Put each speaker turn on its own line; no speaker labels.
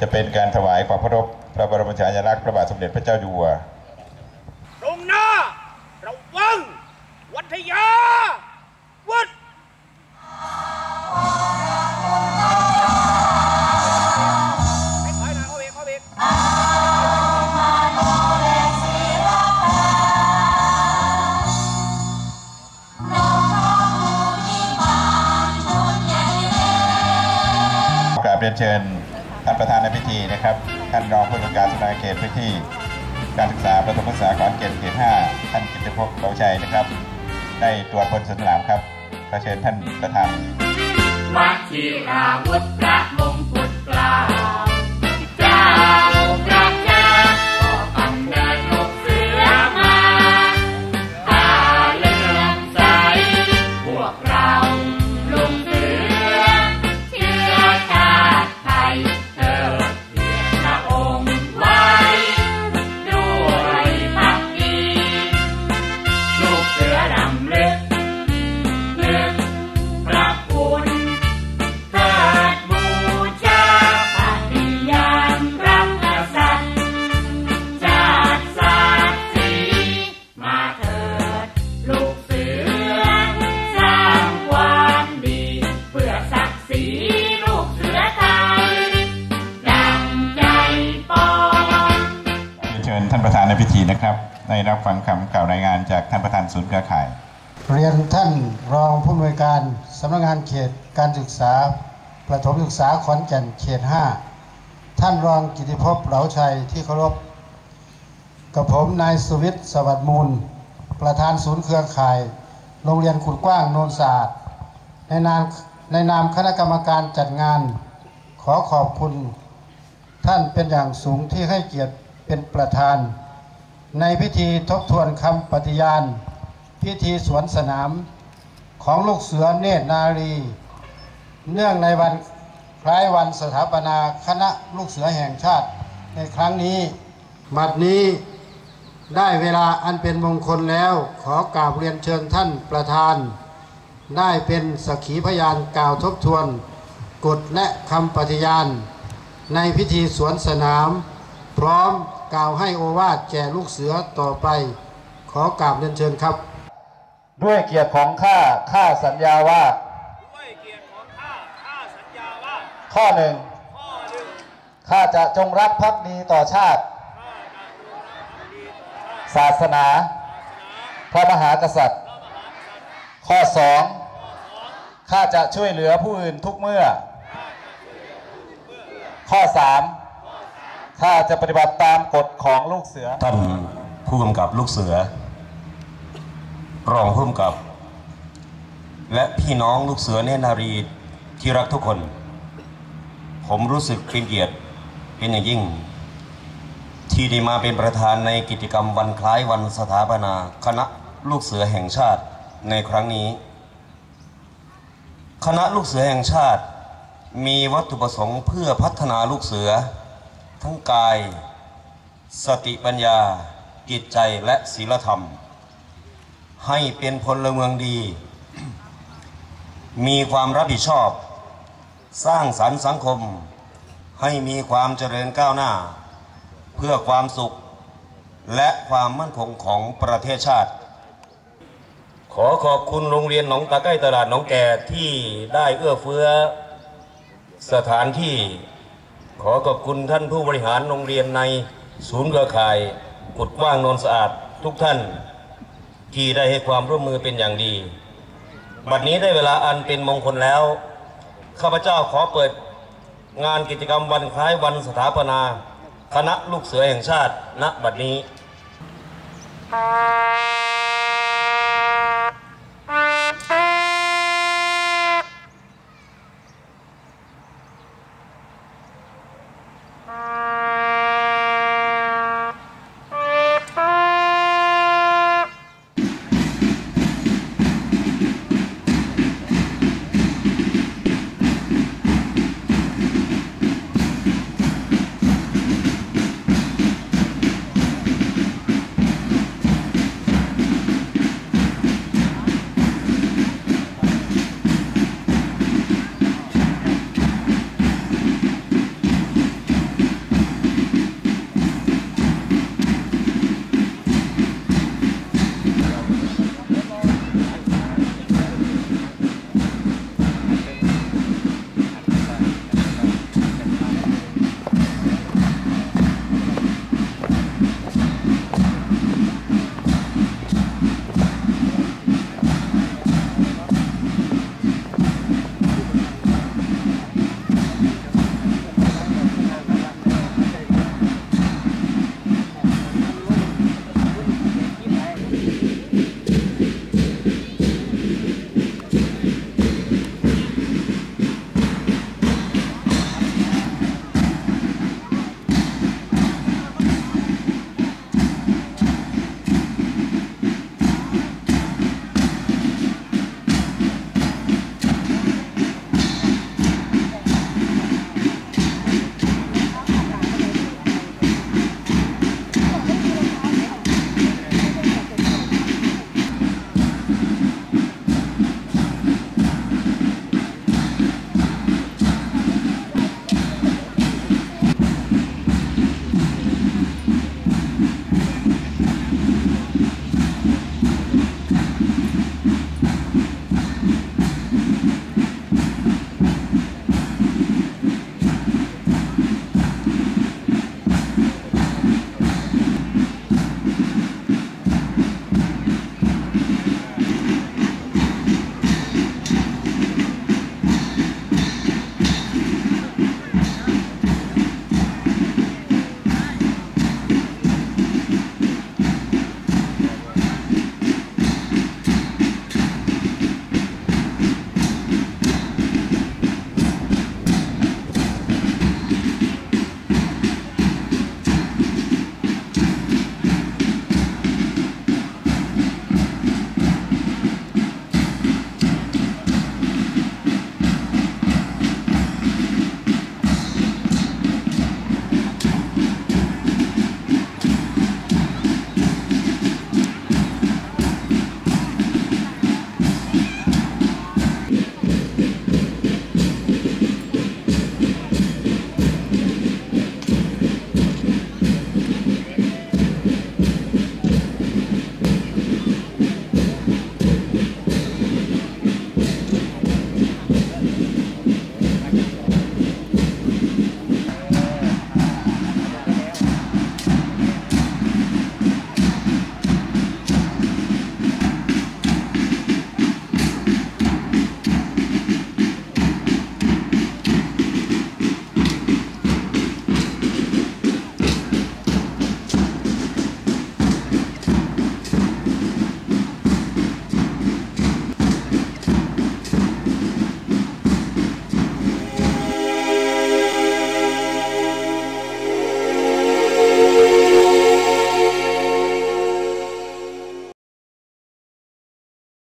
จะเป็นการถวายความเคารพพระบรมฉายาลักษณ์พระบาทสมเด็จพระเจ้าอยู่หัว
ตรงหน้าระวังวัทยาวัดให้ถอยหน่อยเอาเองเอาเอง
กราบเรียนเชิญ ท่านประธานในพิธีนะครับ ท่านรองผู้จัดการสำนักงาเขตพื้นที่ การศึกษาประถมศึกษาขอนแก่นเขต 5 ท่านกิตติภพเบาชัยนะครับ ได้ตรวจพลสนามครับขอเชิญท่านประธาน
วัชิราวุธพระมงกุฎเกล้า นะครับ ได้
รับฟังคำกล่าวรายงานจากท่านประธานศูนย์เครือข่าย
เรียนท่านรองผู้อำนวยการสำนักงานเขตการศึกษา ประถมศึกษาขอนแก่นเขต 5 ท่านรองกิติภพเหลาชัยที่เคารพกับผมนายสุวิทย์สวัสดิ์มูล ประธานศูนย์เครือข่าย โรงเรียนขุดกว้างโนนศาสตร์ในนามในนามคณะกรรมการจัดงาน ขอขอบคุณ ท่านเป็นอย่างสูงที่ให้เกียรติเป็นประธาน ในพิธีทบทวนคำปฏิญาณ พิธีสวนสนามของลูกเสือเนตรนารี เนื่องในวันคล้ายวันสถาปนาคณะลูกเสือแห่งชาติในครั้งนี้บัดนี้ได้เวลาอันเป็นมงคลแล้ว ขอกราบเรียนเชิญท่านประธาน ได้เป็นสักขีพยานกล่าวทบทวน กฎและคำปฏิญาณ ในพิธีสวนสนาม ร้อมกล่าวให้โอวาทแก่ลูกเสือต่อไป ขอกราบเรียนเชิญครับ
ด้วยเกียรติของข้าข้าสัญญาว่า
ด้วยเกียรติของข้าข้าสัญญาว่า
ข้อหนึ่ง
ข้อหนึ่ง
ข้าจะจงรักภักดีต่อชาติ
ข้าจะดูแลดีต่อชาติ
ศาสนา พระมหากษัตริย์ข้อสองข้าจะช่วยเหลือผู้อื่นทุกเมื่อ ข้อสาม ข้าจะปฏิบัติตามกฎของลูกเสือ
ท่านผู้กำกับลูกเสือ รองผู้กำกับ และพี่น้องลูกเสือเนนารีที่รักทุกคน ผมรู้สึกเป็นเกียรติเป็นอย่างยิ่ง ที่ได้มาเป็นประธานในกิจกรรมวันคล้ายวันสถาปนาคณะลูกเสือแห่งชาติในครั้งนี้ คณะลูกเสือแห่งชาติมีวัตถุประสงค์เพื่อพัฒนาลูกเสือ ทั้งกาย สติปัญญา จิตใจและศีลธรรม ให้เป็นพลเมืองดี มีความรับผิดชอบ สร้างสรรค์สังคม ให้มีความเจริญก้าวหน้า เพื่อความสุข และความมั่นคงของประเทศชาติขอขอบคุณโรงเรียนหนองตะไก้ตลาดหนองแก่ที่ได้เอื้อเฟื้อสถานที่ ขอขอบคุณท่านผู้บริหารโรงเรียนในศูนย์เครือข่ายกุดกว้างโนนสะอาดทุกท่าน ที่ได้ให้ความร่วมมือเป็นอย่างดี บัดนี้ได้เวลาอันเป็นมงคลแล้ว ข้าพเจ้าขอเปิดงานกิจกรรมวันคล้ายวันสถาปนา คณะลูกเสือแห่งชาติณบัดนี้